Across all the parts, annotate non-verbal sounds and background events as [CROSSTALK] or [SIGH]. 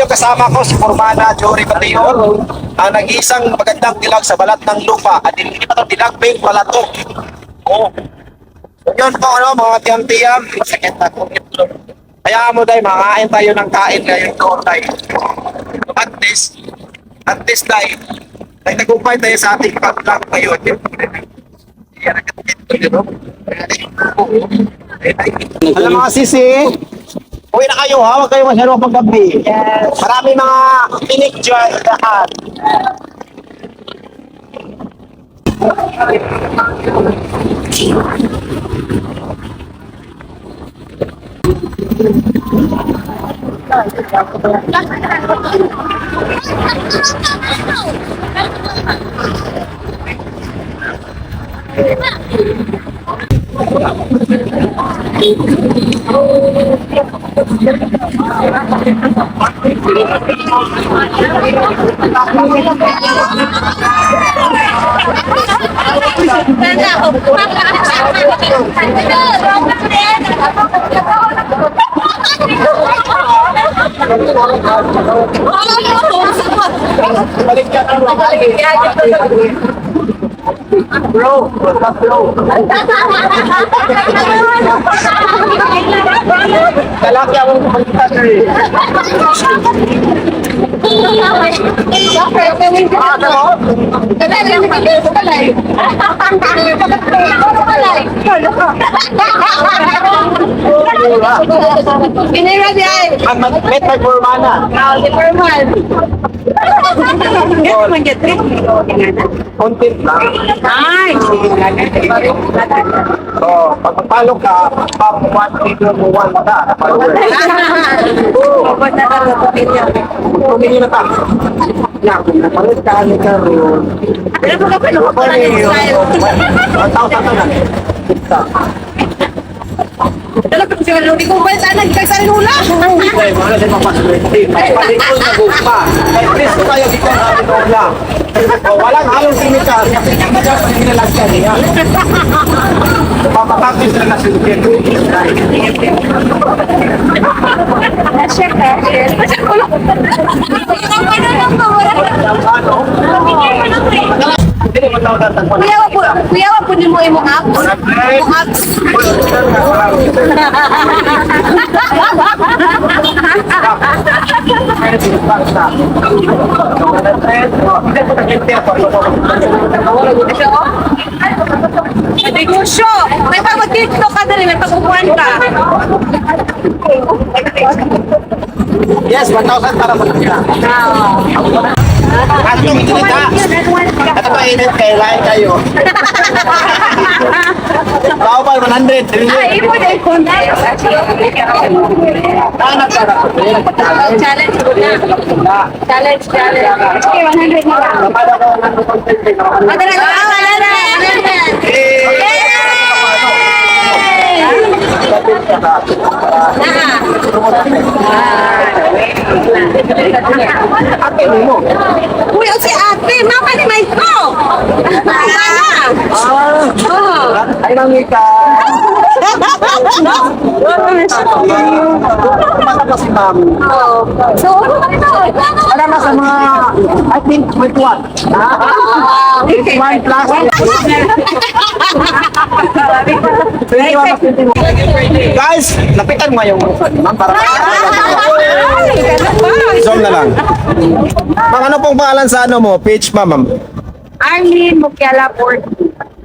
yung kasama ko, si Formana Jory Mateo, ang nag-iisang magandang dilag sa balat ng lupa at hindi pa ito dilag, pink palatok. Oo. So, yun po, ano, mga tiyam-tiyam, masakit na kung. Kaya mo dahil, makain tayo ng kain ngayon ko, dahil. At least, at least dahil, dahil tagumpay tayo sa ating pag-vlog ngayon. Yan, ito, ito, Alam mga sisi, uwi na kayo ha, huwag kayo masyadong paggabi. Yes. Marami mga pinik dyan lahat. [LAUGHS] Balik ka na Bro, bro. Lalaki ako kumalitan na eh. Ah, ano? Pinira ay. Ang mag-met by Formana. Now, the formal. Yes, man get. Content lang. Ay. So, pag magpalo ka, pang one video mo one ka. Follower. Kapag nakakapit niya. Tumili na ta. Yan, kung napalit ka, ano ka ron. Pero kung kapag Ako nakapala ni ng style. Ang tao sa kanan. Talagang siya, hindi ko ba saan nagkagsarin hula? Okay, mga nasa mapaswerte. Palikol na gugma. Kaya presto tayo dito sa ating ogla. O, walang halong chemical kasi sa nilalagyan niya. Papatapis na lukin. Chef, eh. Chef, ulo. Ano lang ba? Tagpuan. Kuya wa po, kuya wa po ni mo imong apps. Apps. Negosyo. May pag TikTok ka dali, may pag-upuan ka. Yes, 1,000 para na. Ano yung ginita? Ito ba init kailangan kayo? [LAUGHS] Bao pa 100. Ay, imo dai ko na. Anak ka na. Challenge ko na. Challenge, challenge. Okay, 100 na lang. Madala ka. Madala. Ate mo. Uy, si ate, mama ni Mike ko. Mama. Ah, Ay nang ika. Kumata pa si ma'am. Oh. So, ano na sa mga, I think, 21. Ah, 21 plus. 21 plus 21. Guys, lapitan mo yung ma'am para Zoom na lang. Ma'am, ano pong pangalan sa ano mo? Page pa, ma'am. Arlene Mukiala Port.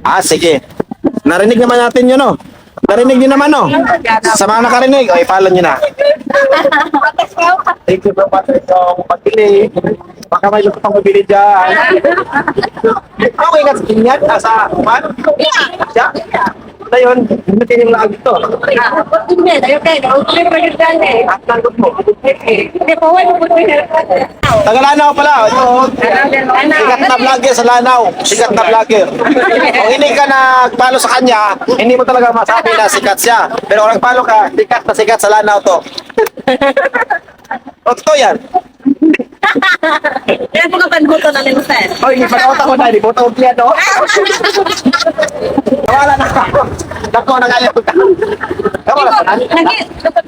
Ah, sige. Narinig naman natin yun, no? Narinig niyo naman, no? Sa mga nakarinig, o, i-follow niyo na. Thank you so much sa pagpili. Baka may gusto pang mabili dyan. [LAUGHS] Okay ka sa kinyan? Ah, sa man? Siya? Ito yun. Hindi yung laag ito. Hindi, tayo kayo. Hindi pa yung dali. At nandun mo. Hindi po, wala po ito. Taga Lanao pala. Ito. Sikat na vlogger sa Lanao. Sikat na vlogger. Kung hindi ka nagpalo sa kanya, hindi mo talaga masabi na sikat siya. Pero kung nagpalo ka, sikat na sikat sa Lanao to. [LAUGHS] Totoo yan. Yan po kapag gusto na nila sir. Hoy, hindi pa nakota ko na. Hindi po ito umpleado. Nawala na ako. Dako, nagalit ka. Nawala ka na.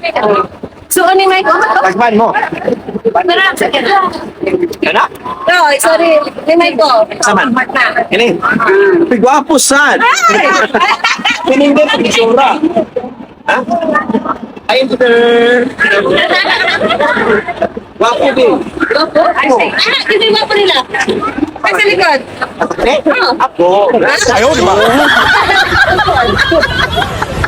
Kayo. So, ano yung mic? Tagman mo. Tara, sige. Yan na. Oh, sorry. Yung mic ko. Saman. Na. Ini. Pigwapo sad. Pinindot ang isura. Ha? Ay, sir. Wapo din. Sige. Ah, hindi mo po nila. Ay, sa likod. Eh, Ako. Ayaw, di ba? [LAUGHS]